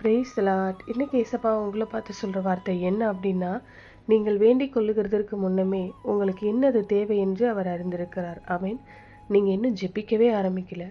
Brace lot இன்னைக்கு ஏசப்பா உங்களை பார்த்து சொல்கிற வார்த்தை என்ன அப்படின்னா நீங்கள் வேண்டிக் கொள்ளுகிறதற்கு முன்னமே உங்களுக்கு என்னது தேவை என்று அவர் அறிந்திருக்கிறார். ஆமீன் நீங்கள் இன்னும் ஜெபிக்கவே ஆரம்பிக்கல.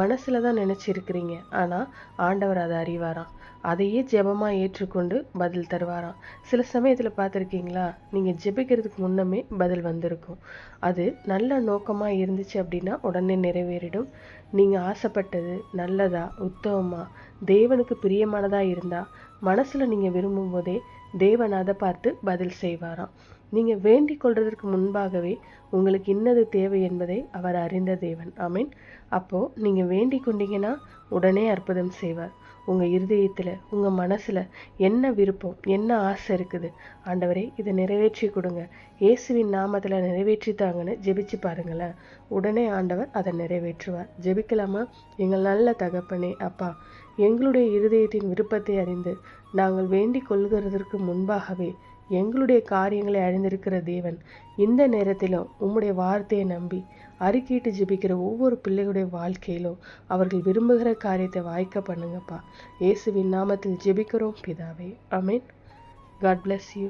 மனசில் தான் நினச்சிருக்கிறீங்க. ஆனால் ஆண்டவர் அதை அறிவாராம். அதையே ஜெபமாக ஏற்றுக்கொண்டு பதில் தருவாராம். சில சமயத்தில் பார்த்துருக்கீங்களா? நீங்கள் ஜெபிக்கிறதுக்கு முன்னமே பதில் வந்திருக்கும். அது நல்ல நோக்கமாக இருந்துச்சு அப்படின்னா உடனே நிறைவேறிடும். நீங்கள் ஆசைப்பட்டது நல்லதா உத்தமமாக தேவனுக்கு பிரியமானதாக இருந்தால் மனசில் நீங்கள் விரும்பும் போதே தேவன் அதை பார்த்து பதில் செய்வாராம். நீங்கள் வேண்டிக் கொள்றதற்கு முன்பாகவே உங்களுக்கு இன்னது தேவை என்பதை அவர் அறிந்த தேவன். ஆமீன். அப்போது நீங்கள் வேண்டிக் கொண்டீங்கன்னா உடனே அற்புதம் செய்வார். உங்கள் இருதயத்தில் உங்கள் மனசில் என்ன விருப்பம் என்ன ஆசை இருக்குது ஆண்டவரே இதை நிறைவேற்றி கொடுங்க. இயேசுவின் நாமத்தில் நிறைவேற்றி தாங்கன்னு ஜெபிச்சு பாருங்களேன். உடனே ஆண்டவர் அதை நிறைவேற்றுவார். ஜெபிக்கலாமா? எங்கள் நல்ல தகப்பனே அப்பா எங்களுடைய இருதயத்தின் விருப்பத்தை அறிந்து நாங்கள் வேண்டிக் கொள்கிறதற்கு முன்பாகவே எங்களுடைய காரியங்களை அறிந்திருக்கிற தேவன் இந்த நேரத்திலும் உம்முடைய வார்த்தையை நம்பி அறிக்கையிட்டு ஜெபிக்கிற ஒவ்வொரு பிள்ளைகளுடைய வாழ்க்கையிலும் அவர்கள் விரும்புகிற காரியத்தை வாய்க்க பண்ணுங்கப்பா. இயேசுவின் நாமத்தில் ஜெபிக்கிறோம் பிதாவே. Ameen God bless you